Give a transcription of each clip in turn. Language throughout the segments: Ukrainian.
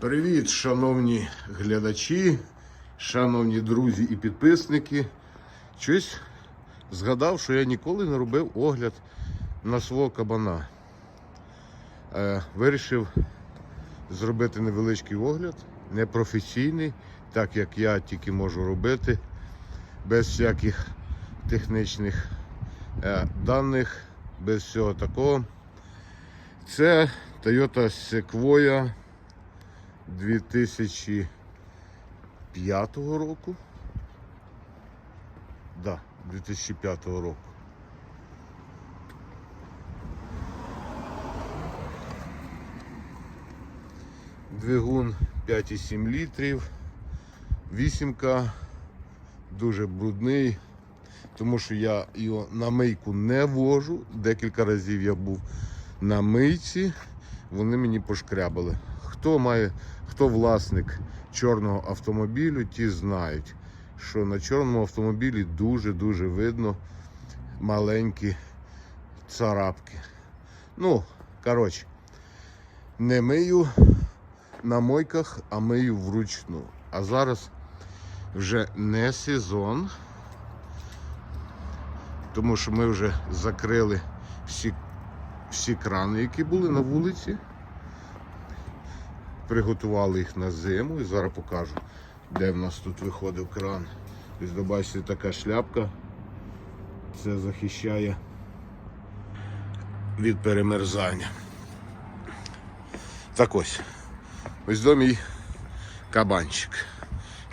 Привіт, шановні глядачі, шановні друзі і підписники. Щось згадав, що я ніколи не робив огляд на свого кабана. Е, вирішив зробити невеличкий огляд, непрофесійний, так як я тільки можу робити, без всяких технічних е, даних, без всього такого. Це Toyota Sequoia 2005 року. Да, 2005 року. Двигун 5,7 літрів, вісімка, дуже брудний, тому що я його на мийку не вожу. Декілька разів я був на мийці, вони мені пошкрябали. Хто має, хто власник чорного автомобілю, ті знають, що на чорному автомобілі дуже-дуже видно маленькі царапки. Ну, коротше, не мию на мойках, а мию вручну. А зараз вже не сезон, тому що ми вже закрили всі, всі крани, які були на вулиці. Приготували їх на зиму і зараз покажу, де в нас тут виходив кран. Ось бачите, така шляпка. Це захищає від перемерзання. Так ось. Ось до мій кабанчик.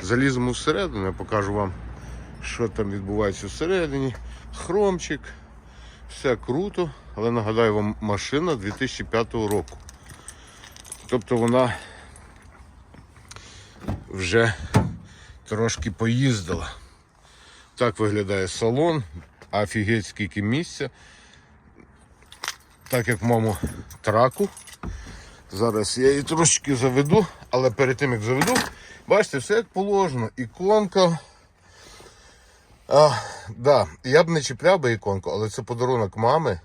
Заліземо всередину, я покажу вам, що там відбувається всередині. Хромчик, все круто, але нагадаю вам, машина 2005 року. Тобто вона вже трошки поїздила. Так виглядає салон, офігеть скільки місця. Так як в моєму траку. Зараз я її трошечки заведу, але перед тим як заведу, бачите, все як положено. Іконка. А, да, я б не чіпляв би іконку, але це подарунок мами,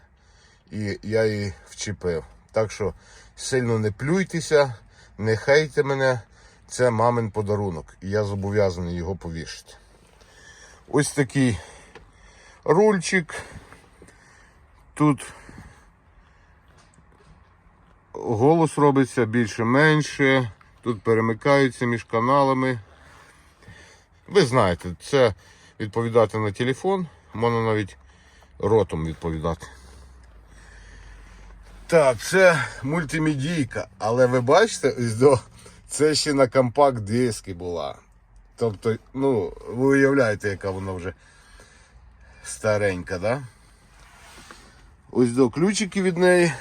і я її вчепив. Так що сильно не плюйтеся, не хейте мене. Це мамин подарунок. І я зобов'язаний його повішати. Ось такий рульчик. Тут голос робиться більше-менше. Тут перемикаються між каналами. Ви знаєте, це відповідати на телефон, можна навіть ротом відповідати. Так, це мультимедійка, але ви бачите, це ще на компакт-диски була. Тобто, ну, ви уявляєте, яка вона вже старенька, да? Ось до ключики від неї.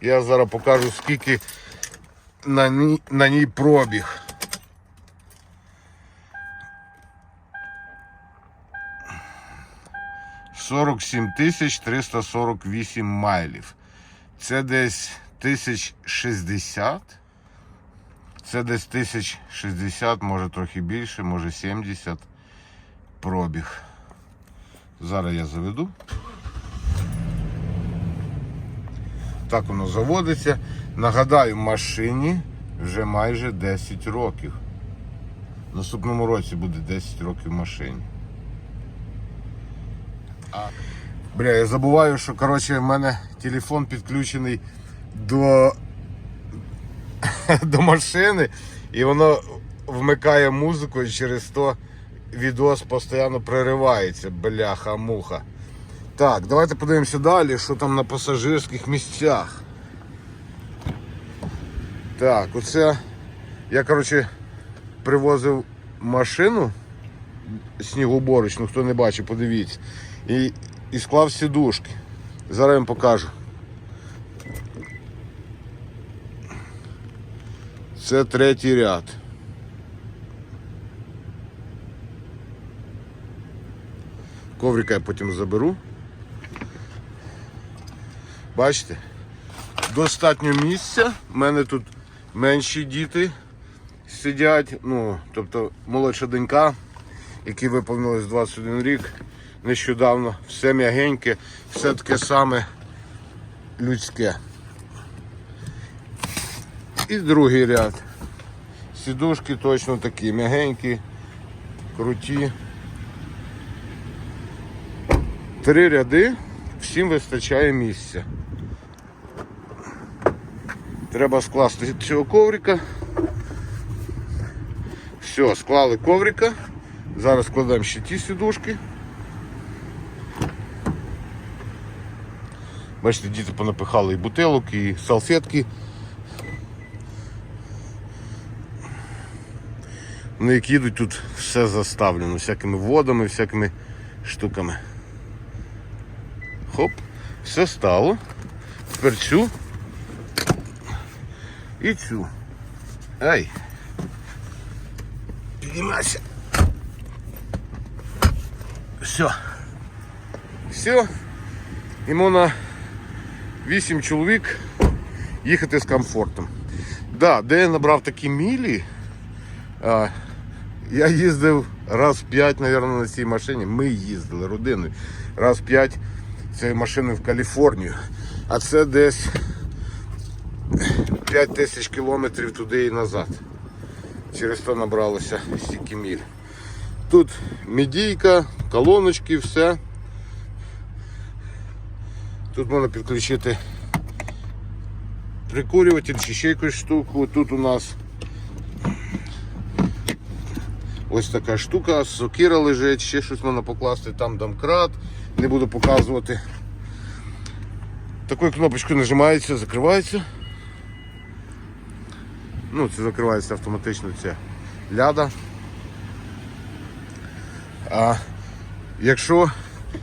Я зараз покажу, скільки на ній, на ній пробіг. Сорок сім тисяч 348 майлів. Це десь тисяч шістдесят. Це десь тисяч шістдесят, може трохи більше, може 70 пробіг. Зараз я заведу. Так воно заводиться. Нагадаю, машині вже майже 10 років. В наступному році буде 10 років машині. Бля, я забуваю, що коротше, в мене телефон підключений до, до машини і воно вмикає музику і через то відос постійно проривається. Бляха-муха. Так, давайте подивимося далі, що там на пасажирських місцях. Так, оце я, коротше, привозив машину снігоуборочну, хто не бачив, подивіться. І, і склав сідушки. Зараз я вам покажу. Це третій ряд. Коврика я потім заберу. Бачите? Достатньо місця. У мене тут менші діти сидять. Ну, тобто молодша донька, якій виповнилось 21 рік нещодавно. Все м'ягеньке, все таке саме людське. І другий ряд. Сідушки точно такі, м'ягенькі, круті. Три ряди, всім вистачає місця. Треба скласти цього коврика. Все, склали коврика. Зараз складаємо ще ті сідушки. Бачите, діти понапихали і бутилок, і салфетки. Вони як їдуть, тут все заставлено, всякими водами, всякими штуками. Хоп, все стало. Тепер цю і цю. Ай. Піднімайся. Все. Все. І можна 8 чоловік їхати з комфортом. Да, де я набрав такі мілі, я їздив раз 5, мабуть, на цій машині. Ми їздили родиною. Раз 5 цієї машини в Каліфорнію. А це десь 5 тисяч кілометрів туди і назад. Через то набралося стільки міль. Тут медійка, колоночки, все. Тут можна підключити прикурюватель чи ще якусь штуку. Тут у нас ось така штука, сокира лежить, ще щось можна покласти, там домкрат, не буду показувати. Такою кнопочкою нажимається, закривається. Ну, це закривається автоматично ця ляда. А якщо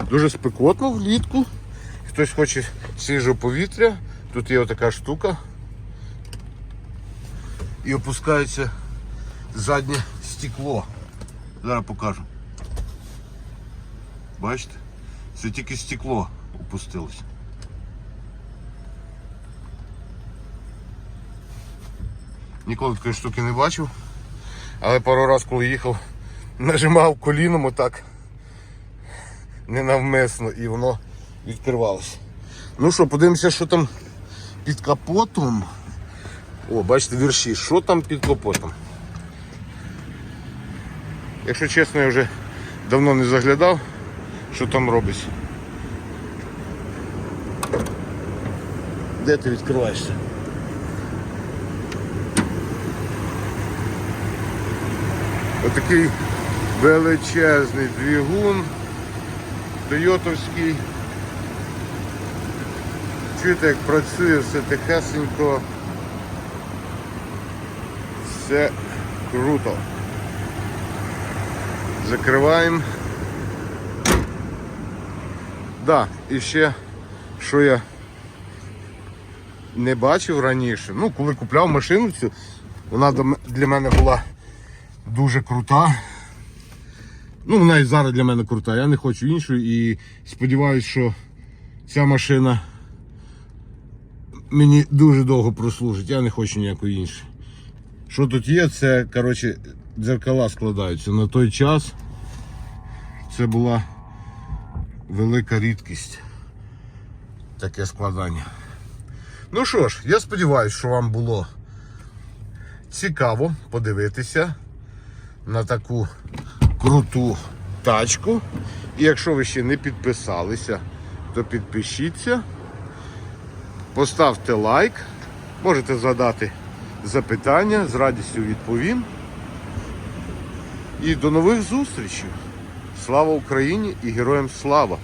дуже спекотно влітку, хтось хоче свіжого повітря, тут є отака штука. І опускається заднє стекло. Зараз покажу. Бачите? Це тільки стекло опустилося. Ніколи такої штуки не бачив. Але пару разів, коли їхав, нажимав коліном отак ненавмисно і воно відкривалося. Ну що, подивимося, що там під капотом. О, бачите, вірші, що там під капотом. Якщо чесно, я вже давно не заглядав, що там робиться. Де ти відкриваєшся? Отакий величезний двигун, Тойотовський. Чуєте, як працює все тихесенько. Все круто. Закриваємо. Да, і ще що я не бачив раніше. Ну, коли купляв машину цю, вона для мене була дуже крута. Ну, вона і зараз для мене крута. Я не хочу іншу і сподіваюся, що ця машина мені дуже довго прослужить. Я не хочу ніякої іншої. Що тут є, це коротше, дзеркала складаються. На той час це була велика рідкість. Таке складання. Ну що ж, я сподіваюся, що вам було цікаво подивитися на таку круту тачку. І якщо ви ще не підписалися, то підпишіться, поставте лайк, можете задати запитання, з радістю відповім. І до нових зустрічей. Слава Україні і героям слава!